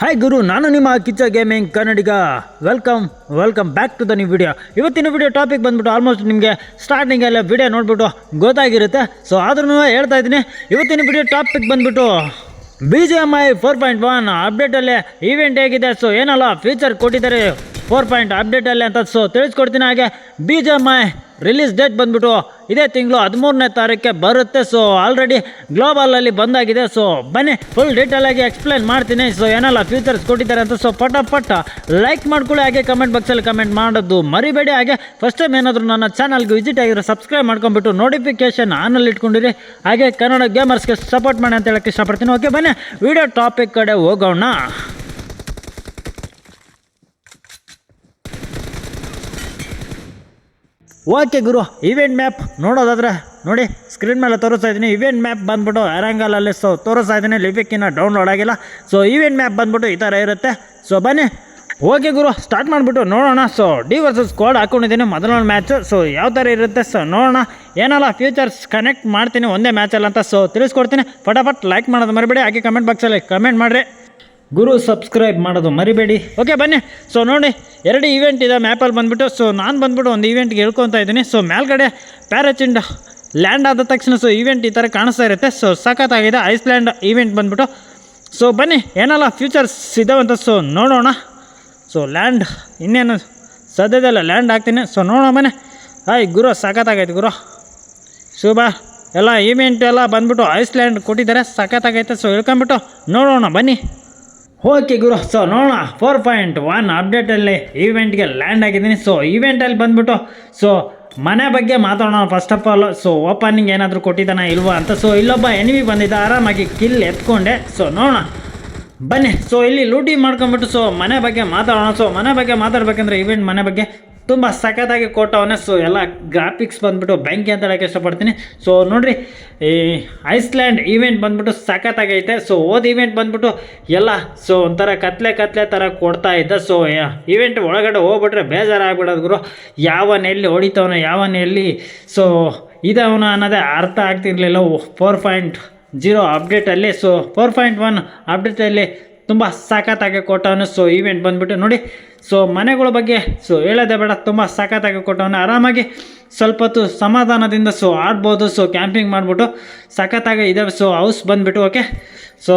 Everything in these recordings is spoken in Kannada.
ಹಾಯ್ ಗುರು ನಾನು ನಿಮ್ಮ Kiccha gaming Kannadiga. Welcome welcome back to the new video ಇವತ್ತಿನ ವಿಡಿಯೋ ಟಾಪಿಕ್ ಬಂದ್ಬಿಟ್ಟು ಆಲ್ಮೋಸ್ಟ್ ನಿಮಗೆ ಸ್ಟಾರ್ಟಿಂಗಲ್ಲೇ ವಿಡಿಯೋ ನೋಡ್ಬಿಟ್ಟು ಗೊತ್ತಾಗಿರುತ್ತೆ. ಸೊ ಆದ್ರೂ ಹೇಳ್ತಾ ಇದ್ದೀನಿ. ಇವತ್ತಿನ ವಿಡಿಯೋ ಟಾಪಿಕ್ ಬಂದ್ಬಿಟ್ಟು B G M I four point one ಅಪ್ಡೇಟಲ್ಲೇ event ಹೇಗಿದೆ. ಸೊ ಏನಲ್ಲ ಫೀಚರ್ ಕೊಟ್ಟಿದ್ದಾರೆ ಫೋರ್ ಪಾಯಿಂಟ್ ಅಪ್ಡೇಟಲ್ಲಿ ಅಂತ. ಸೊ ತಿಳಿಸ್ಕೊಡ್ತೀನಿ ಹಾಗೆ B G M I release date ಬಂದ್ಬಿಟ್ಟು ಇದೇ ತಿಂಗಳು ಹದಿಮೂರನೇ ತಾರೀಕೆ ಬರುತ್ತೆ. ಸೊ ಆಲ್ರೆಡಿ ಗ್ಲೋಬಲಲ್ಲಿ ಬಂದಾಗಿದೆ. ಸೊ ಬನ್ನಿ ಫುಲ್ ಡೀಟೇಲಾಗಿ ಎಕ್ಸ್ಪ್ಲೈನ್ ಮಾಡ್ತೀನಿ. ಸೊ ಏನೆಲ್ಲ ಫ್ಯೂಚರ್ಸ್ ಕೊಟ್ಟಿದ್ದಾರೆ ಅಂತ. ಸೊ ಪಟ ಪಟ ಲೈಕ್ ಮಾಡ್ಕೊಳ್ಳಿ, ಹಾಗೆ ಕಮೆಂಟ್ ಬಾಕ್ಸಲ್ಲಿ ಕಮೆಂಟ್ ಮಾಡೋದು ಮರಿಬೇಡಿ. ಹಾಗೆ ಫಸ್ಟ್ ಟೈಮ್ ಏನಾದರೂ ನನ್ನ ಚಾನಲ್ಗೆ ವಿಸಿಟ್ ಆಗಿರೋ ಸಬ್ಸ್ಕ್ರೈಬ್ ಮಾಡ್ಕೊಂಡ್ಬಿಟ್ಟು ನೋಟಿಫಿಕೇಶನ್ ಆನಲ್ಲಿ ಇಟ್ಕೊಂಡಿರಿ. ಹಾಗೆ ಕನ್ನಡ ಗೇಮರ್ಸ್ಗೆ ಸಪೋರ್ಟ್ ಮಾಡಿ ಅಂತ ಹೇಳಕ್ಕೆ ಇಷ್ಟಪಡ್ತೀನಿ. ಓಕೆ ಬನ್ನಿ ವಿಡಿಯೋ ಟಾಪಿಕ್ ಕಡೆ ಹೋಗೋಣ. ಓಕೆ ಗುರು ಇವೆಂಟ್ ಮ್ಯಾಪ್ ನೋಡೋದಾದ್ರೆ ನೋಡಿ ಸ್ಕ್ರೀನ್ ಮೇಲೆ ತೋರಿಸ್ತಾ ಇದ್ದೀನಿ. ಇವೆಂಟ್ ಮ್ಯಾಪ್ ಬಂದ್ಬಿಟ್ಟು ಅರಂಗಲಲ್ಲಿ ಸೊ ತೋರಿಸ್ತಾ ಇದ್ದೀನಿ. ಲಿಪಿಕ್ಕಿನ ಡೌನ್ಲೋಡ್ ಆಗಿಲ್ಲ. ಸೊ ಇವೆಂಟ್ ಮ್ಯಾಪ್ ಬಂದ್ಬಿಟ್ಟು ಈ ಥರ ಇರುತ್ತೆ. ಸೊ ಬನ್ನಿ. ಓಕೆ ಗುರು ಸ್ಟಾರ್ಟ್ ಮಾಡಿಬಿಟ್ಟು ನೋಡೋಣ. ಸೊ ಡಿ ವರ್ಸಸ್ ಸ್ಕ್ವಾಡ್ ಹಾಕೊಂಡಿದ್ದೀನಿ. ಮೊದಲನೇ ಮ್ಯಾಚು ಸೊ ಯಾವ ಥರ ಇರುತ್ತೆ? ಸೊ ನೋಡೋಣ. ಏನಲ್ಲ ಫ್ಯೂಚರ್ಸ್ ಕನೆಕ್ಟ್ ಮಾಡ್ತೀನಿ. ಒಂದೇ ಮ್ಯಾಚಲ್ಲಿ ಅಂತ. ಸೊ ತಿಳಿಸ್ಕೊಡ್ತೀನಿ. ಫಟಾಫಟ್ ಲೈಕ್ ಮಾಡೋದು ಮರಿಬೇಡಿ. ಹಾಗೆ ಕಮೆಂಟ್ ಬಾಕ್ಸಲ್ಲಿ ಕಮೆಂಟ್ ಮಾಡಿರಿ. ಗುರು ಸಬ್ಸ್ಕ್ರೈಬ್ ಮಾಡೋದು ಮರಿಬೇಡಿ. ಓಕೆ ಬನ್ನಿ. ಸೊ ನೋಡಿ, ಎರಡು ಇವೆಂಟ್ ಇದೆ ಮ್ಯಾಪಲ್ಲಿ ಬಂದುಬಿಟ್ಟು. ಸೊ ನಾನು ಬಂದ್ಬಿಟ್ಟು ಒಂದು ಇವೆಂಟ್ಗೆ ಹೇಳ್ಕೊತಾ ಇದ್ದೀನಿ. ಸೊ ಮೇಲ್ಗಡೆ ಪ್ಯಾರಾಚಿಂಡ್ ಲ್ಯಾಂಡ್ ಆದ ತಕ್ಷಣ ಸೊ ಇವೆಂಟ್ ಈ ಥರ ಕಾಣಿಸ್ತಾ ಇರುತ್ತೆ. ಸೊ ಸಖತ್ತಾಗಿದೆ ಐಸ್ಲ್ಯಾಂಡ್ ಈವೆಂಟ್ ಬಂದ್ಬಿಟ್ಟು. ಸೊ ಬನ್ನಿ, ಏನಲ್ಲ ಫ್ಯೂಚರ್ಸ್ ಇದಾವಂತ ಸೊ ನೋಡೋಣ. ಸೊ ಲ್ಯಾಂಡ್ ಇನ್ನೇನು, ಸದ್ಯದಲ್ಲ ಲ್ಯಾಂಡ್ ಆಗ್ತೀನಿ ಸೊ ನೋಡೋಣ ಬನ್ನಿ. ಹಾಯ್, ಗುರು, ಸಖತ್ತಾಗೈತೆ ಗುರು. ಶುಭ. ಎಲ್ಲ ಈವೆಂಟ್ ಎಲ್ಲ ಬಂದ್ಬಿಟ್ಟು ಐಸ್ಲ್ಯಾಂಡ್ ಕೊಟ್ಟಿದ್ದಾರೆ. ಸಖತ್ತಾಗೈತೆ. ಸೊ ಹೇಳ್ಕೊಂಬಿಟ್ಟು ನೋಡೋಣ, ಬನ್ನಿ. ಓಕೆ ಗುರು ಸೊ ನೋಡೋಣ ಫೋರ್ ಪಾಯಿಂಟ್ ಒನ್ ಅಪ್ಡೇಟಲ್ಲಿ ಈವೆಂಟ್ಗೆ ಲ್ಯಾಂಡ್ ಆಗಿದ್ದೀನಿ. ಸೊ ಈವೆಂಟಲ್ಲಿ ಬಂದ್ಬಿಟ್ಟು ಸೊ ಮನೆ ಬಗ್ಗೆ ಮಾತಾಡೋಣ first of all so opening ಏನಾದರೂ ಕೊಟ್ಟಿದ್ದಾನ ಇಲ್ವಾ ಅಂತ. ಸೊ ಇಲ್ಲೊಬ್ಬ ಎನಿವಿ ಬಂದಿದ್ದ, ಆರಾಮಾಗಿ ಕಿಲ್ ಎತ್ಕೊಂಡೆ. ಸೊ ನೋಡೋಣ. ಬನ್ನಿ. ಸೊ ಇಲ್ಲಿ ಲೂಟಿ ಮಾಡ್ಕೊಂಬಿಟ್ಟು ಸೊ ಮನೆ ಬಗ್ಗೆ ಮಾತಾಡೋಣ. ಸೊ ಮನೆ ಬಗ್ಗೆ ಮಾತಾಡ್ಬೇಕಂದ್ರೆ ಈವೆಂಟ್ ಮನೆ ಬಗ್ಗೆ ತುಂಬ ಸಖತ್ತಾಗಿ ಕೊಟ್ಟವನೇ ಸೊ ಎಲ್ಲ ಗ್ರಾಫಿಕ್ಸ್ ಬಂದ್ಬಿಟ್ಟು ಬ್ಯಾಂಕಿ ಅಂತ ಹೇಳೋಕ್ಕೆ ಇಷ್ಟಪಡ್ತೀನಿ. ಸೊ ನೋಡಿರಿ, ಈ ಐಸ್ಲ್ಯಾಂಡ್ ಈವೆಂಟ್ ಬಂದ್ಬಿಟ್ಟು ಸಖತ್ತಾಗೈತೆ. ಸೊ ಓದ್ ಈವೆಂಟ್ ಬಂದ್ಬಿಟ್ಟು ಎಲ್ಲ ಸೊ ಒಂಥರ ಕತ್ಲೆ ಕತ್ಲೆ ಥರ ಕೊಡ್ತಾ ಇದ್ದ. ಸೊ ಈವೆಂಟ್ ಒಳಗಡೆ ಹೋಗ್ಬಿಟ್ರೆ ಬೇಜಾರಾಗ್ಬಿಡೋದು ಗುರು. ಯಾವನ ಎಲ್ಲಿ ಹೊಡಿತವನ, ಯಾವನ ಎಲ್ಲಿ ಸೊ ಇದವನ ಅನ್ನೋದೇ ಅರ್ಥ ಆಗ್ತಿರ್ಲಿಲ್ಲ. ಫೋರ್ ಪಾಯಿಂಟ್ ಜೀರೋ ಅಪ್ಡೇಟಲ್ಲಿ ಸೊ ಫೋರ್ ಪಾಯಿಂಟ್ ಒನ್ ಅಪ್ಡೇಟಲ್ಲಿ ತುಂಬ ಸಖತ್ತಾಗಿ ಕೊಟ್ಟವನು ಸೊ ಈವೆಂಟ್ ಬಂದ್ಬಿಟ್ಟು ನೋಡಿ. ಸೊ ಮನೆಗಳ ಬಗ್ಗೆ ಸೊ ಹೇಳೋದೇ ಬೇಡ. ತುಂಬ ಸಖತ್ತಾಗಿ ಕೊಟ್ಟವನು. ಆರಾಮಾಗಿ ಸ್ವಲ್ಪ ಹೊತ್ತು ಸಮಾಧಾನದಿಂದ ಸೊ ಆಡ್ಬೋದು. ಸೊ ಕ್ಯಾಂಪಿಂಗ್ ಮಾಡಿಬಿಟ್ಟು ಸಖತ್ತಾಗಿ ಇದಾವೆ. ಸೊ ಹೌಸ್ ಬಂದುಬಿಟ್ಟು ಓಕೆ ಸೊ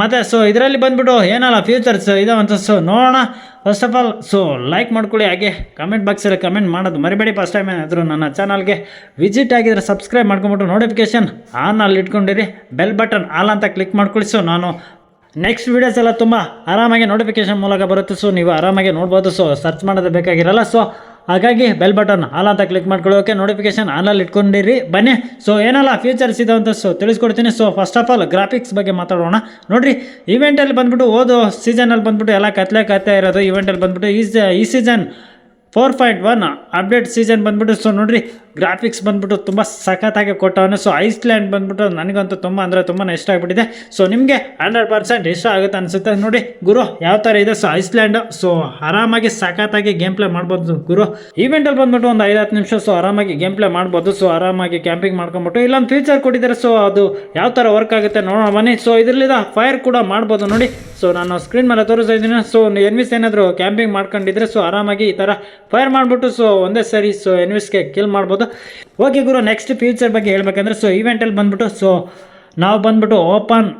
ಮತ್ತು ಸೊ ಇದರಲ್ಲಿ ಬಂದ್ಬಿಟ್ಟು ಏನಲ್ಲ ಫ್ಯೂಚರ್ಸ್ ಇದಾವಂತ ಸೊ ನೋಡೋಣ. First of all so like ಮಾಡ್ಕೊಳ್ಳಿ. ಹಾಗೆ ಕಮೆಂಟ್ ಬಾಕ್ಸಲ್ಲಿ ಕಮೆಂಟ್ ಮಾಡೋದು ಮರಿಬೇಡಿ. ಫಸ್ಟ್ ಟೈಮ್ ಏನಾದರೂ ನನ್ನ ಚಾನಲ್ಗೆ ವಿಸಿಟ್ ಆಗಿದ್ರೆ ಸಬ್ಸ್ಕ್ರೈಬ್ ಮಾಡ್ಕೊಂಬಿಟ್ಟು ನೋಟಿಫಿಕೇಷನ್ ಅಲ್ಲಿ ಇಟ್ಕೊಂಡಿರಿ. ಬೆಲ್ ಬಟನ್ ಆಲ್ ಅಂತ ಕ್ಲಿಕ್ ಮಾಡ್ಕೊಳ್ಳಿ. ಸೊ ನಾನು ನೆಕ್ಸ್ಟ್ ವೀಡಿಯೋಸ್ ಎಲ್ಲ ತುಂಬ ಆರಾಮಾಗಿ ನೋಟಿಫಿಕೇಶನ್ ಮೂಲಕ ಬರುತ್ತೆ. ಸೊ ನೀವು ಆರಾಮಾಗಿ ನೋಡ್ಬೋದು. ಸೊ ಸರ್ಚ್ ಮಾಡೋದು ಬೇಕಾಗಿರಲ್ಲ. ಸೊ ಹಾಗಾಗಿ ಬೆಲ್ ಬಟನ್ ಆಲ್ ಅಂತ ಕ್ಲಿಕ್ ಮಾಡ್ಕೊಳ್ಳೋಕೆ ನೋಟಿಫಿಕೇಶನ್ ಆನಲ್ಲಿ ಇಟ್ಕೊಂಡಿರಿ. ಬನ್ನಿ. ಸೊ ಏನಲ್ಲ ಫ್ಯೂಚರ್ಸ್ ಇದೆ ಅಂತ ಸೊ ತಿಳಿಸ್ಕೊಡ್ತೀನಿ. So first of all graphics ಬಗ್ಗೆ ಮಾತಾಡೋಣ. ನೋಡಿರಿ ಈವೆಂಟಲ್ಲಿ ಬಂದ್ಬಿಟ್ಟು ಓದೋ ಸೀಸನಲ್ಲಿ ಬಂದ್ಬಿಟ್ಟು ಎಲ್ಲ ಕತ್ಲೆ ಕತ್ತೆ ಇರೋದು. ಈವೆಂಟಲ್ಲಿ ಬಂದ್ಬಿಟ್ಟು ಈ ಈ season four point one update season ಬಂದ್ಬಿಟ್ಟು ಸೊ ನೋಡಿರಿ ಗ್ರಾಫಿಕ್ಸ್ ಬಂದ್ಬಿಟ್ಟು ತುಂಬ ಸಖತ್ತಾಗಿ ಕೊಟ್ಟವನು. ಸೊ ಐಸ್ಲ್ಯಾಂಡ್ ಬಂದ್ಬಿಟ್ಟು ನನಗಂತೂ ತುಂಬ ಅಂದರೆ ತುಂಬಾ ಇಷ್ಟ ಆಗಿಬಿಟ್ಟಿದೆ. ಸೊ ನಿಮಗೆ ಹಂಡ್ರೆಡ್ ಪರ್ಸೆಂಟ್ ಇಷ್ಟ ಆಗುತ್ತೆ ಅನಿಸುತ್ತೆ. ನೋಡಿ, ಗುರು, ಯಾವ ಥರ ಇದೆ? ಸೊ ಐಸ್ಲ್ಯಾಂಡ್ ಸೊ ಆರಾಮಾಗಿ ಸಖತ್ತಾಗಿ ಗೇಮ್ ಪ್ಲೇ ಮಾಡ್ಬೋದು ಗುರು. ಈವೆಂಟಲ್ಲಿ ಬಂದ್ಬಿಟ್ಟು ಒಂದು ಐದು ಹತ್ತು ನಿಮಿಷ ಸೊ ಆರಾಮಾಗಿ ಗೇಮ್ ಪ್ಲೇ ಮಾಡ್ಬೋದು. ಸೊ ಆರಾಮಾಗಿ ಕ್ಯಾಂಪಿಂಗ್ ಮಾಡ್ಕೊಂಬಿಟ್ಟು ಇಲ್ಲೊಂದು ಫ್ಯೂಚರ್ ಕೊಟ್ಟಿದ್ದಾರೆ. ಸೊ ಅದು ಯಾವ ಥರ ವರ್ಕ್ ಆಗುತ್ತೆ ನೋಡೋಣ, ಬನ್ನಿ. ಸೊ ಇದರಲ್ಲಿದ ಫೈರ್ ಕೂಡ ಮಾಡ್ಬೋದು ನೋಡಿ. ಸೊ ನಾನು ಸ್ಕ್ರೀನ್ ಮೇಲೆ ತೋರಿಸ್ತಾ ಇದ್ದೀನಿ. ಸೊ ಎನ್ವಿಸ್ ಏನಾದರೂ ಕ್ಯಾಂಪಿಂಗ್ ಮಾಡ್ಕೊಂಡಿದ್ರೆ ಸೊ ಆರಾಮಾಗಿ ಈ ಥರ ಫೈರ್ ಮಾಡಿಬಿಟ್ಟು ಸೊ ಒಂದೇ ಸರಿ ಸೊ ಎನ್ವಿಸ್ಗೆ ಕಿಲ್ ಮಾಡ್ಬೋದು. ಓಕೆ ಗುರು ನೆಕ್ಸ್ಟ್ ಫ್ಯೂಚರ್ ಬಗ್ಗೆ ಹೇಳಬೇಕಂದ್ರೆ ಸೊ ಇವೆಂಟಲ್ಲಿ ಬಂದ್ಬಿಟ್ಟು ಸೊ ನಾವು ಬಂದ್ಬಿಟ್ಟು ಓಪನ್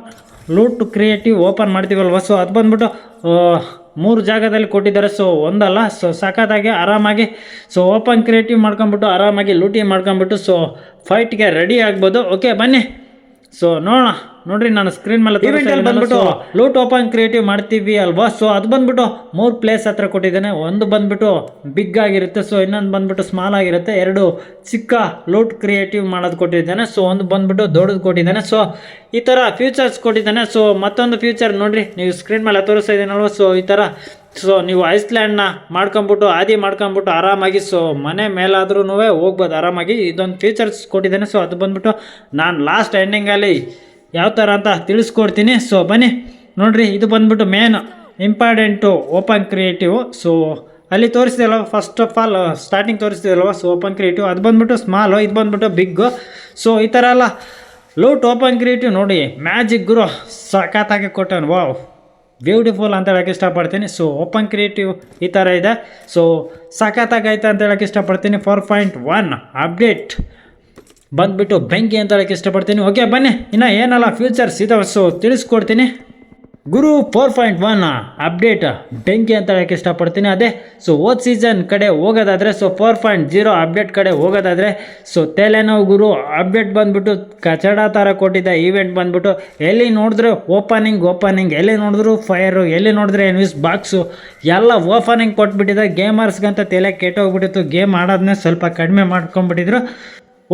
ಲೂಟ್ ಕ್ರಿಯೇಟಿವ್ ಓಪನ್ ಮಾಡ್ತೀವಲ್ವ? ಸೊ ಅದು ಬಂದ್ಬಿಟ್ಟು ಮೂರು ಜಾಗದಲ್ಲಿ ಕೊಟ್ಟಿದ್ದಾರೆ ಸೊ ಒಂದಲ್ಲ ಸೊ ಸಖತ್ತಾಗಿ ಆರಾಮಾಗಿ ಸೊ ಓಪನ್ ಕ್ರಿಯೇಟಿವ್ ಮಾಡ್ಕೊಂಬಿಟ್ಟು ಆರಾಮಾಗಿ ಲೂಟಿ ಮಾಡ್ಕೊಂಬಿಟ್ಟು ಸೊ ಫೈಟ್ಗೆ ರೆಡಿ ಆಗ್ಬೋದು. ಓಕೆ ಬನ್ನಿ. ಸೊ ನೋಡೋಣ. ನೋಡ್ರಿ ನಾನು ಸ್ಕ್ರೀನ್ ಮೇಲೆ ಇವೆಂಟಲ್ಲಿ ಬಂದ್ಬಿಟ್ಟು ಲೂಟ್ ಓಪನ್ ಕ್ರಿಯೇಟಿವ್ ಮಾಡ್ತೀವಿ ಅಲ್ವಾ? ಸೊ ಅದು ಬಂದ್ಬಿಟ್ಟು ಮೂರು ಪ್ಲೇಸ್ ಹತ್ರ ಕೊಟ್ಟಿದ್ದಾನೆ. ಒಂದು ಬಂದ್ಬಿಟ್ಟು ಬಿಗ್ ಆಗಿರುತ್ತೆ. ಸೊ ಇನ್ನೊಂದು ಬಂದ್ಬಿಟ್ಟು ಸ್ಮಾಲ್ ಆಗಿರುತ್ತೆ. ಎರಡು ಚಿಕ್ಕ ಲೂಟ್ ಕ್ರಿಯೇಟಿವ್ ಮಾಡೋದು ಕೊಟ್ಟಿದ್ದಾನೆ. ಸೊ ಒಂದು ಬಂದ್ಬಿಟ್ಟು ದೊಡ್ಡದು ಕೊಟ್ಟಿದ್ದಾನೆ. ಸೊ ಈ ಥರ ಫ್ಯೂಚರ್ಸ್ ಕೊಟ್ಟಿದ್ದಾನೆ. ಸೊ ಮತ್ತೊಂದು ಫ್ಯೂಚರ್ ನೋಡಿರಿ. ನೀವು ಸ್ಕ್ರೀನ್ ಮೇಲೆ ತೋರಿಸ್ತಾ ಇದ್ದೀನಲ್ವ? ಸೊ ಈ ಥರ ಸೊ ನೀವು ಐಸ್ಲ್ಯಾಂಡ್ನ ಮಾಡ್ಕೊಂಬಿಟ್ಟು ಆದಿ ಮಾಡ್ಕೊಂಬಿಟ್ಟು ಆರಾಮಾಗಿ ಸೊ ಮನೆ ಮೇಲಾದ್ರೂ ಹೋಗ್ಬೋದು ಆರಾಮಾಗಿ. ಇದೊಂದು ಫೀಚರ್ಸ್ ಕೊಟ್ಟಿದ್ದೇನೆ. ಸೊ ಅದು ಬಂದ್ಬಿಟ್ಟು ನಾನು ಲಾಸ್ಟ್ ಎಂಡಿಂಗಲ್ಲಿ ಯಾವ ಥರ ಅಂತ ತಿಳಿಸ್ಕೊಡ್ತೀನಿ. ಸೊ ಬನ್ನಿ. ನೋಡ್ರಿ, ಇದು ಬಂದ್ಬಿಟ್ಟು main important open creative so ಅಲ್ಲಿ ತೋರಿಸ್ತಿದಲ್ವ ಫಸ್ಟ್ ಆಫ್ ಆಲ್ ಸ್ಟಾರ್ಟಿಂಗ್ ತೋರಿಸಿದೆಯಲ್ವ ಸೊ ಓಪನ್ ಕ್ರಿಯೇಟಿವ್ ಅದು ಬಂದ್ಬಿಟ್ಟು ಸ್ಮಾಲು ಇದು ಬಂದ್ಬಿಟ್ಟು ಬಿಗ್ ಸೊ ಈ ಥರ ಎಲ್ಲ ಲೂಟ್ ಓಪನ್ ಕ್ರಿಯೇಟಿವ್ ನೋಡಿ ಮ್ಯಾಜಿಕ್ ಗುರು ಸಖತ್ತಾಗಿ ಕೊಟ್ಟವನು. ವಾವ್ ಬ್ಯೂಟಿಫುಲ್ ಅಂತ ಹೇಳಕ್ಕೆ ಇಷ್ಟಪಡ್ತೀನಿ. ಸೊ ಓಪನ್ ಕ್ರಿಯೇಟಿವ್ ಈ ಥರ ಇದೆ. ಸೊ ಸಖತ್ತಾಗೈತೆ ಅಂತ ಹೇಳಕ್ಕೆ ಇಷ್ಟಪಡ್ತೀನಿ. ಫೋರ್ ಪಾಯಿಂಟ್ ಒನ್ ಅಪ್ಡೇಟ್ ಬಂದುಬಿಟ್ಟು ಬೆಂಕಿ ಅಂತ ಹೇಳಕ್ಕೆ ಇಷ್ಟಪಡ್ತೀನಿ. ಓಕೆ ಬನ್ನಿ. ಇನ್ನು ಏನಲ್ಲ ಫ್ಯೂಚರ್ಸ್ ಇದೆ ಸೊ ತಿಳಿಸ್ಕೊಡ್ತೀನಿ. ಗುರು ಫೋರ್ ಪಾಯಿಂಟ್ ಒನ್ ಅಪ್ಡೇಟ್ ಬೆಂಕಿ ಅಂತ ಹೇಳಕ್ಕೆ ಇಷ್ಟಪಡ್ತೀನಿ. ಅದೇ ಸೊ ಓದ್ ಸೀಸನ್ ಕಡೆ ಹೋಗೋದಾದರೆ so four point zero update ಕಡೆ ಹೋಗೋದಾದರೆ ಸೊ ತಲೆನೋವು ಗುರು ಅಪ್ಡೇಟ್ ಬಂದ್ಬಿಟ್ಟು ಕಚಡ ಥರ ಕೊಟ್ಟಿದ್ದ ಈವೆಂಟ್ ಬಂದ್ಬಿಟ್ಟು. ಎಲ್ಲಿ ನೋಡಿದ್ರೆ ಓಪನಿಂಗ್ ಓಪನಿಂಗ್ ಎಲ್ಲಿ ನೋಡಿದ್ರು ಫೈರು ಎಲ್ಲಿ ನೋಡಿದ್ರೆ ಎನ್ವಿಸ್ ಬಾಕ್ಸು ಎಲ್ಲ ಓಪನಿಂಗ್ ಕೊಟ್ಬಿಟ್ಟಿದ್ದ ಗೇಮರ್ಸ್ಗಂತ ತಲೆ ಕೆಟ್ಟೋಗ್ಬಿಟ್ಟಿತ್ತು. ಗೇಮ್ ಆಡೋದನ್ನೇ ಸ್ವಲ್ಪ ಕಡಿಮೆ ಮಾಡ್ಕೊಂಡ್ಬಿಟ್ಟಿದ್ರು.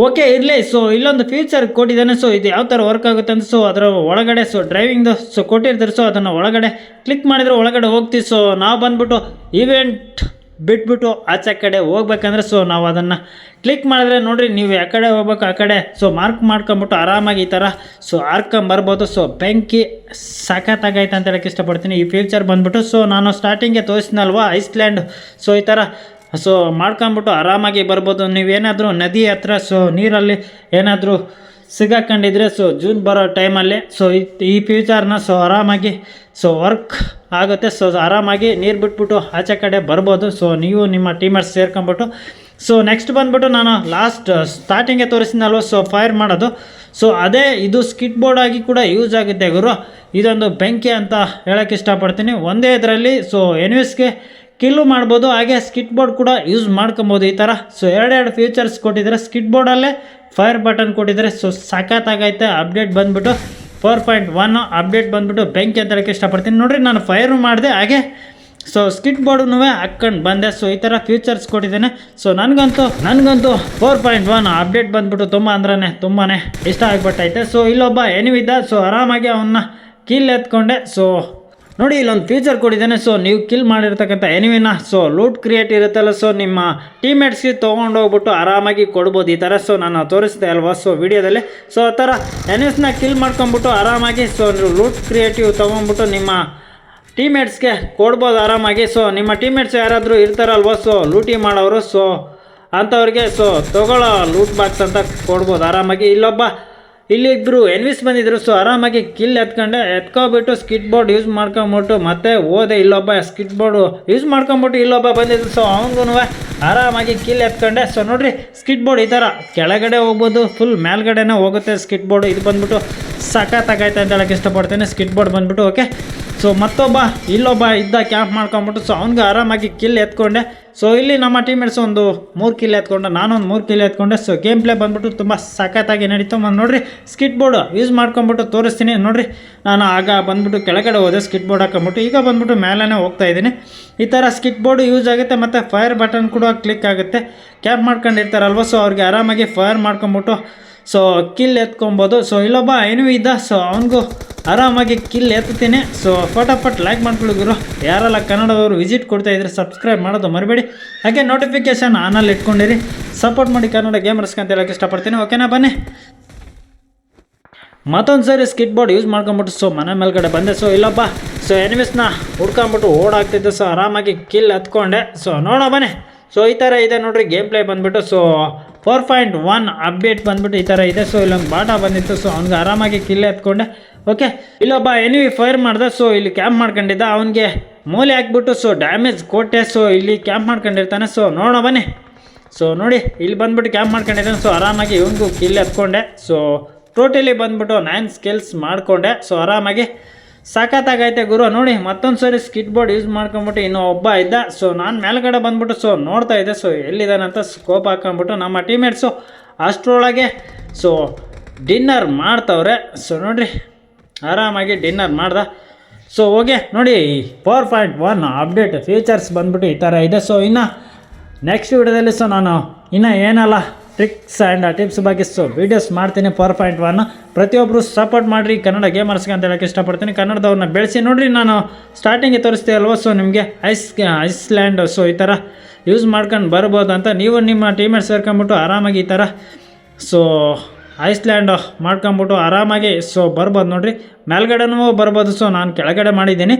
ಓಕೆ ಇರಲಿ. ಸೊ ಇಲ್ಲೊಂದು ಫ್ಯೂಚರ್ ಕೊಟ್ಟಿದ್ದಾನೆ. ಸೊ ಇದು ಯಾವ ಥರ ವರ್ಕ್ ಆಗುತ್ತೆ ಅಂತ ಸೊ ಅದರ ಒಳಗಡೆ ಸೊ ಡ್ರೈವಿಂಗ್ದು ಸೊ ಕೊಟ್ಟಿರ್ತಾರೆ. ಸೊ ಅದನ್ನು ಒಳಗಡೆ ಕ್ಲಿಕ್ ಮಾಡಿದರೆ ಒಳಗಡೆ ಹೋಗ್ತೀವಿ. ಸೊ ನಾವು ಬಂದ್ಬಿಟ್ಟು ಇವೆಂಟ್ ಬಿಟ್ಬಿಟ್ಟು ಆಚೆ ಕಡೆ ಹೋಗ್ಬೇಕಂದ್ರೆ ಸೊ ನಾವು ಅದನ್ನು ಕ್ಲಿಕ್ ಮಾಡಿದ್ರೆ ನೋಡಿರಿ, ನೀವು ಯಾವ ಕಡೆ ಹೋಗ್ಬೇಕು, ಆ ಕಡೆ. ಸೊ ಮಾರ್ಕ್ ಮಾಡ್ಕೊಂಬಿಟ್ಟು ಆರಾಮಾಗಿ ಈ ಥರ ಸೊ ಹಾರ್ಕೊಂಬರ್ಬೋದು ಸೊ ಬೆಂಕಿ ಸಖತ್ತಾಗೈತೆ ಅಂತ ಹೇಳಕ್ಕೆ ಇಷ್ಟಪಡ್ತೀನಿ. ಈ ಫ್ಯೂಚರ್ ಬಂದ್ಬಿಟ್ಟು ಸೊ ನಾನು ಸ್ಟಾರ್ಟಿಂಗ್ಗೆ ತೋರಿಸಿನಲ್ವಾ ಐಸ್ಲ್ಯಾಂಡ್ ಸೊ ಈ ಥರ ಸೊ ಮಾಡ್ಕೊಂಬಿಟ್ಟು ಆರಾಮಾಗಿ ಬರ್ಬೋದು. ನೀವೇನಾದರೂ ನದಿ ಹತ್ರ ಸೊ ನೀರಲ್ಲಿ ಏನಾದರೂ ಸಿಗಾಕೊಂಡಿದ್ರೆ ಸೊ ಜೂನ್ ಬರೋ ಟೈಮಲ್ಲಿ ಸೊ ಈ ಫ್ಯೂಚರ್ನ ಸೊ ಆರಾಮಾಗಿ ಸೊ ವರ್ಕ್ ಆಗುತ್ತೆ. ಸೊ ಆರಾಮಾಗಿ ನೀರು ಬಿಟ್ಬಿಟ್ಟು ಆಚೆ ಕಡೆ ಬರ್ಬೋದು. ಸೊ ನೀವು ನಿಮ್ಮ ಟೀಮರ್ಸ್ ಸೇರ್ಕೊಂಬಿಟ್ಟು ಸೊ ನೆಕ್ಸ್ಟ್ ಬಂದ್ಬಿಟ್ಟು ನಾನು ಲಾಸ್ಟ್ ಸ್ಟಾರ್ಟಿಂಗೆ ತೋರಿಸಿದ್ನಲ್ವ ಸೊ ಫೈರ್ ಮಾಡೋದು. ಸೊ ಅದೇ ಇದು ಸ್ಕಿಟ್ ಬೋರ್ಡ್ ಆಗಿ ಕೂಡ ಯೂಸ್ ಆಗುತ್ತೆ ಗುರು. ಇದೊಂದು ಬೆಂಕಿ ಅಂತ ಹೇಳೋಕ್ಕೆ ಇಷ್ಟಪಡ್ತೀನಿ. ಒಂದೇ ಇದರಲ್ಲಿ ಸೊ ಎನ್ವಿಸ್ಗೆ ಕಿಲ್ಲು ಮಾಡ್ಬೋದು, ಹಾಗೆ ಸ್ಕಿಟ್ ಬೋರ್ಡ್ ಕೂಡ ಯೂಸ್ ಮಾಡ್ಕೊಬೋದು ಈ ಥರ ಸೊ ಎರಡೆರಡು ಫೀಚರ್ಸ್ ಕೊಟ್ಟಿದ್ದಾರೆ. ಸ್ಕಿಟ್ ಬೋರ್ಡಲ್ಲೇ ಫೈರ್ ಬಟನ್ ಕೊಟ್ಟಿದ್ದಾರೆ. ಸೊ ಸಖತ್ತಾಗೈತೆ ಅಪ್ಡೇಟ್ ಬಂದ್ಬಿಟ್ಟು ಫೋರ್ ಪಾಯಿಂಟ್ ಒನ್ ಅಪ್ಡೇಟ್ ಬಂದ್ಬಿಟ್ಟು ಬೆಂಕಿ ಅಂತ ಇಷ್ಟಪಡ್ತೀನಿ. ನೋಡಿರಿ, ನಾನು ಫೈರು ಮಾಡಿದೆ, ಹಾಗೆ ಸೊ ಸ್ಕಿಟ್ ಬೋರ್ಡ್ನೂ ಹಾಕ್ಕೊಂಡು ಬಂದೆ. ಸೊ ಈ ಥರ ಫ್ಯೂಚರ್ಸ್ ಕೊಟ್ಟಿದ್ದೇನೆ. ಸೊ ನನಗಂತೂ ನನಗಂತೂ ಫೋರ್ ಪಾಯಿಂಟ್ ಒನ್ ಅಪ್ಡೇಟ್ ಬಂದ್ಬಿಟ್ಟು ತುಂಬ ಅಂದ್ರೆ ತುಂಬಾ ಇಷ್ಟ ಆಗ್ಬಿಟ್ಟೈತೆ. ಸೊ ಇಲ್ಲೊಬ್ಬ ಏನಿವಿದ್ದ ಸೊ ಆರಾಮಾಗಿ ಅವನ್ನ ಕೀಲ್ ಎತ್ಕೊಂಡೆ ಸೊ ನೋಡಿ, ಇಲ್ಲೊಂದು ಫೀಚರ್ ಕೊಟ್ಟಿದ್ದೇನೆ ಸೊ ನೀವು ಕಿಲ್ ಮಾಡಿರ್ತಕ್ಕಂಥ ಎನಿವಿನ ಸೊ ಲೂಟ್ ಕ್ರಿಯೇಟ್ ಇರುತ್ತಲ್ಲ. ಸೊ ನಿಮ್ಮ ಟೀಮೇಟ್ಸ್ಗೆ ತೊಗೊಂಡೋಗ್ಬಿಟ್ಟು ಆರಾಮಾಗಿ ಕೊಡ್ಬೋದು. ಈ ಥರ ಸೊ ನಾನು ತೋರಿಸಿದೆ ಅಲ್ವಾ? ಸೊ ವಿಡಿಯೋದಲ್ಲಿ. ಸೊ ಆ ಥರ ಎನಿಸ್ನ ಕಿಲ್ ಮಾಡ್ಕೊಂಬಿಟ್ಟು ಆರಾಮಾಗಿ ಸೊ ನೀವು ಲೂಟ್ ಕ್ರಿಯೇಟಿವ್ ತೊಗೊಂಡ್ಬಿಟ್ಟು ನಿಮ್ಮ ಟೀಮೇಟ್ಸ್ಗೆ ಕೊಡ್ಬೋದು ಆರಾಮಾಗಿ. ಸೊ ನಿಮ್ಮ ಟೀಮೇಟ್ಸ್ ಯಾರಾದರೂ ಇರ್ತಾರಲ್ವ? ಸೊ ಲೂಟಿ ಮಾಡೋರು ಸೊ ಅಂಥವ್ರಿಗೆ ಸೊ ತಗೊಳ್ಳೋ ಲೂಟ್ ಬಾಕ್ಸ್ ಅಂತ ಕೊಡ್ಬೋದು ಆರಾಮಾಗಿ. ಇಲ್ಲೊಬ್ಬ ಇಲ್ಲಿ ಇಬ್ಬರು ಎನ್ವಿಸ್ ಬಂದಿದ್ರು ಸೊ ಆರಾಮಾಗಿ ಕಿಲ್ ಎತ್ಕೊಂಡೆ. ಎತ್ಕೊಬಿಟ್ಟು ಸ್ಕಿಟ್ ಬೋರ್ಡ್ ಯೂಸ್ ಮಾಡ್ಕೊಂಬಿಟ್ಟು ಮತ್ತೆ ಓದೆ ಇಲ್ಲೊಬ್ಬ ಸ್ಕಿಟ್ ಬೋರ್ಡು ಯೂಸ್ ಮಾಡ್ಕೊಂಬಿಟ್ಟು ಇಲ್ಲೊಬ್ಬ ಬಂದಿದ್ರು ಸೊ ಅವನಿಗೂ ಆರಾಮಾಗಿ ಕಿಲ್ ಎತ್ಕೊಂಡೆ. ಸೊ ನೋಡ್ರಿ ಸ್ಕಿಟ್ ಬೋರ್ಡ್ ಈ ಥರ ಕೆಳಗಡೆ ಹೋಗ್ಬೋದು ಫುಲ್ ಮೇಲ್ಗಡೆನೇ ಹೋಗುತ್ತೆ ಸ್ಕಿಟ್ ಬೋರ್ಡ್ ಇದು ಬಂದ್ಬಿಟ್ಟು ಸಖತ್ತಾಗೈತೆ ಅಂತ ಹೇಳಕ್ಕೆ ಇಷ್ಟಪಡ್ತೇನೆ. ಸ್ಕಿಟ್ ಬೋರ್ಡ್ ಬಂದ್ಬಿಟ್ಟು ಓಕೆ ಸೊ ಮತ್ತೊಬ್ಬ, ಇಲ್ಲೊಬ್ಬ ಇದ್ದ ಕ್ಯಾಂಪ್ ಮಾಡ್ಕೊಂಬಿಟ್ಟು ಸೊ ಅವ್ನಿಗೆ ಆರಾಮಾಗಿ ಕಿಲ್ ಎತ್ಕೊಂಡೆ. ಸೊ ಇಲ್ಲಿ ನಮ್ಮ ಟೀಮೇಟ್ಸ್ ಒಂದು ಮೂರು ಕಿಲ್ ಎತ್ಕೊಂಡೆ, ನಾನೊಂದು ಮೂರು ಕಿಲ್ ಎತ್ಕೊಂಡೆ. ಸೊ ಗೇಮ್ ಪ್ಲೇ ಬಂದ್ಬಿಟ್ಟು ತುಂಬ ಸಖತ್ತಾಗಿ ನಡೀತು. ಮತ್ತು ನೋಡಿರಿ ಸ್ಕಿಟ್ ಬೋರ್ಡ್ ಯೂಸ್ ಮಾಡ್ಕೊಂಬಿಟ್ಟು ತೋರಿಸ್ತೀನಿ. ನೋಡಿರಿ, ನಾನು ಆಗ ಬಂದ್ಬಿಟ್ಟು ಕೆಳಗಡೆ ಹೋದೆ ಸ್ಕಿಟ್ ಬೋರ್ಡ್ ಹಾಕೊಂಬಿಟ್ಟು ಈಗ ಬಂದ್ಬಿಟ್ಟು ಮೇಲೇ ಹೋಗ್ತಾ ಇದ್ದೀನಿ. ಈ ಥರ ಸ್ಕಿಟ್ ಬೋರ್ಡ್ ಯೂಸ್ ಆಗುತ್ತೆ, ಮತ್ತು ಫೈರ್ ಬಟನ್ ಕೂಡ ಕ್ಲಿಕ್ ಆಗುತ್ತೆ. ಕ್ಯಾಪ್ ಮಾಡ್ಕೊಂಡಿರ್ತಾರಲ್ವ ಸೊ ಅವ್ರಿಗೆ ಆರಾಮಾಗಿ ಫೈರ್ ಮಾಡ್ಕೊಂಬಿಟ್ಟು ಸೊ ಕಿಲ್ ಎತ್ಕೊಬೋದು. ಸೊ ಇಲ್ಲೊಬ್ಬ ಏನು ಇದ್ದ. ಸೊ ಅವನಿಗೂ ಆರಾಮಾಗಿ ಕಿಲ್ ಎತ್ತೀನಿ. ಸೊ ಫಟಾಫಟ್ ಲೈಕ್ ಗುರು. ಯಾರೆಲ್ಲ ಕನ್ನಡದವರು ವಿಸಿಟ್ ಕೊಡ್ತಾ ಇದ್ರೆ ಸಬ್ಸ್ಕ್ರೈಬ್ ಮಾಡೋದು ಮರಿಬೇಡಿ. ಹಾಗೆ ನೋಟಿಫಿಕೇಶನ್ ಆನಲ್ಲಿ ಇಟ್ಕೊಂಡಿರಿ. ಸಪೋರ್ಟ್ ಮಾಡಿ ಕನ್ನಡ ಗೇಮರ್ಸ್ಗೆ ಅಂತ ಹೇಳಕ್ಕೆ ಇಷ್ಟಪಡ್ತೀನಿ. ಓಕೆನಾ ಬನ್ನಿ. ಮತ್ತೊಂದು ಸರಿ ಸ್ಕಿಟ್ ಬೋರ್ಡ್ ಯೂಸ್ ಮಾಡ್ಕೊಂಬಿಟ್ಟು ಸೊ ಮನೆ ಮೇಲ್ಗಡೆ ಬಂದೆ. ಸೊ ಇಲ್ಲಪ್ಪ ಸೊ ಎನಿಮಿಸ್ನ ಹುಡ್ಕೊಂಬಿಟ್ಟು ಓಡಾಗ್ತಿದ್ದೆ ಸೊ ಆರಾಮಾಗಿ ಕಿಲ್ ಹತ್ಕೊಂಡೆ ಸೊ ನೋಡೋ ಬನ್ನಿ. ಸೊ ಈ ಥರ ಇದೆ ನೋಡ್ರಿ ಗೇಮ್ ಪ್ಲೇ ಬಂದ್ಬಿಟ್ಟು. So four point one update ಬಂದ್ಬಿಟ್ಟು ಈ ಥರ ಇದೆ. ಸೊ ಇಲ್ಲೊಂದು ಬಾಟ ಬಂದಿತ್ತು. ಸೊ ಅವ್ನಿಗೆ ಆರಾಮಾಗಿ ಕಿಲ್ಲೆ ಎತ್ಕೊಂಡೆ. ಓಕೆ ಇಲ್ಲೊಬ್ಬ ಎನಿವಿ ಫೈರ್ ಮಾಡ್ದೆ. ಸೊ ಇಲ್ಲಿ ಕ್ಯಾಂಪ್ ಮಾಡ್ಕೊಂಡಿದ್ದ. ಅವನಿಗೆ ಮೂಲೆ ಹಾಕ್ಬಿಟ್ಟು ಸೊ ಡ್ಯಾಮೇಜ್ ಕೊಟ್ಟೆ. ಸೊ ಇಲ್ಲಿ ಕ್ಯಾಂಪ್ ಮಾಡ್ಕೊಂಡಿರ್ತಾನೆ. ಸೊ ನೋಡೋ ಬನ್ನಿ. ಸೊ ನೋಡಿ, ಇಲ್ಲಿ ಬಂದ್ಬಿಟ್ಟು ಕ್ಯಾಂಪ್ ಮಾಡ್ಕೊಂಡಿದ್ದಾನೆ. ಸೊ ಆರಾಮಾಗಿ ಇವನಿಗೂ ಕಿಲ್ಲೆ ಎತ್ಕೊಂಡೆ. ಸೊ ಟೋಟಲಿ ಬಂದ್ಬಿಟ್ಟು ನೈನ್ ಸ್ಕಿಲ್ಸ್ ಮಾಡಿಕೊಂಡೆ. ಸೊ ಆರಾಮಾಗಿ ಸಖತ್ತಾಗೈತೆ ಗುರು. ನೋಡಿ, ಮತ್ತೊಂದು ಸರಿ ಸ್ಕಿಟ್ ಬೋರ್ಡ್ ಯೂಸ್ ಮಾಡ್ಕೊಂಬಿಟ್ಟು ಇನ್ನೂ ಒಬ್ಬ ಇದ್ದ. ಸೊ ನಾನು ಮೇಲ್ಗಡೆ ಬಂದ್ಬಿಟ್ಟು ಸೊ ನೋಡ್ತಾ ಇದ್ದೆ. ಸೊ ಎಲ್ಲಿದ್ದಾನಂತ ಸ್ಕೋಪ್ ಹಾಕೊಂಬಿಟ್ಟು ನಮ್ಮ ಟೀಮೇಟ್ಸು ಅಷ್ಟರೊಳಗೆ ಸೊ ಡಿನ್ನರ್ ಮಾಡ್ತವ್ರೆ. ಸೊ ನೋಡಿರಿ, ಆರಾಮಾಗಿ ಡಿನ್ನರ್ ಮಾಡ್ದ. ಸೊ ಓಕೆ ನೋಡಿ four point one update features ಬಂದ್ಬಿಟ್ಟು ಈ ಥರ ಇದೆ. ಸೊ ಇನ್ನು ನೆಕ್ಸ್ಟ್ ವಿಡಿಯೋದಲ್ಲಿ ಸೊ ನಾನು ಇನ್ನೂ ಏನಲ್ಲ. ಟ್ರಿಕ್ಸ್ ಆ್ಯಂಡ್ ಟಿಪ್ಸ್ ಬಗ್ಗೆ ಸೊ ವೀಡಿಯೋಸ್ ಮಾಡ್ತೀನಿ ಪವರ್ ಪಾಯಿಂಟ್ ಒನ್ ಪ್ರತಿಯೊಬ್ಬರು ಸಪೋರ್ಟ್ ಮಾಡಿರಿ. ಕನ್ನಡ ಗೇಮರ್ಸ್ಗೆ ಅಂತ ಹೇಳಕ್ಕೆ ಇಷ್ಟಪಡ್ತೀನಿ. ಕನ್ನಡದವ್ರನ್ನ ಬೆಳೆಸಿ ನೋಡಿರಿ. ನಾನು ಸ್ಟಾರ್ಟಿಂಗಿಗೆ ತೋರಿಸ್ತೀವಿ ಅಲ್ವಾ ಸೊ ನಿಮಗೆ ಐಸ್ ಐಸ್ಲ್ಯಾಂಡ್ ಸೊ ಈ ಥರ ಯೂಸ್ ಮಾಡ್ಕೊಂಡು ಬರ್ಬೋದು ಅಂತ ನೀವು ನಿಮ್ಮ ಟೀಮೇಟ್ ಸೇರ್ಕೊಂಬಿಟ್ಟು ಆರಾಮಾಗಿ ಈ ಥರ ಸೊ ಐಸ್ಲ್ಯಾಂಡ್ ಮಾಡ್ಕೊಂಬಿಟ್ಟು ಆರಾಮಾಗಿ ಸೊ ಬರ್ಬೋದು ನೋಡಿರಿ. ಮೇಲ್ಗಡೆನೂ ಬರ್ಬೋದು. ಸೊ ನಾನು ಕೆಳಗಡೆ ಮಾಡಿದ್ದೀನಿ.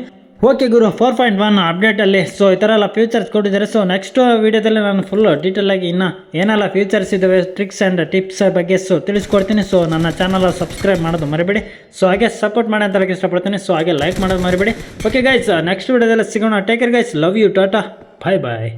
ಓಕೆ ಗುರು ಫೋರ್ ಪಾಯಿಂಟ್ ಒನ್ ಅಪ್ಡೇಟಲ್ಲಿ ಸೊ ಈ ಥರ ಎಲ್ಲ ಫ್ಯೂಚರ್ಸ್ ಕೊಟ್ಟಿದ್ದಾರೆ. ಸೊ ನೆಕ್ಸ್ಟ್ ವೀಡಿಯೋದಲ್ಲಿ ನಾನು ಫುಲ್ ಡೀಟೇಲಾಗಿ ಇನ್ನು ಏನೆಲ್ಲ ಫ್ಯೂಚರ್ಸ್ ಇದ್ದಾವೆ ಟ್ರಿಕ್ಸ್ ಆ್ಯಂಡ್ ಟಿಪ್ಸ್ ಬಗ್ಗೆ ಸೊ ತಿಳಿಸ್ಕೊಡ್ತೀನಿ. ಸೊ ನನ್ನ ಚಾನಲ್ ಸಬ್ಸ್ಕ್ರೈಬ್ ಮಾಡೋದು ಮರಿಬೇಡಿ. ಸೊ ಹಾಗೆ ಸಪೋರ್ಟ್ ಮಾಡಿ ಅಂತ ಇಷ್ಟಪಡ್ತೀನಿ. ಸೊ ಹಾಗೆ ಲೈಕ್ ಮಾಡೋದು ಮರಿಬೇಡಿ. ಓಕೆ ಗೈಸ್ ನೆಕ್ಸ್ಟ್ ವೀಡಿಯೋದಲ್ಲಿ ಸಿಗೋಣ. Take care guys love you tata bye bye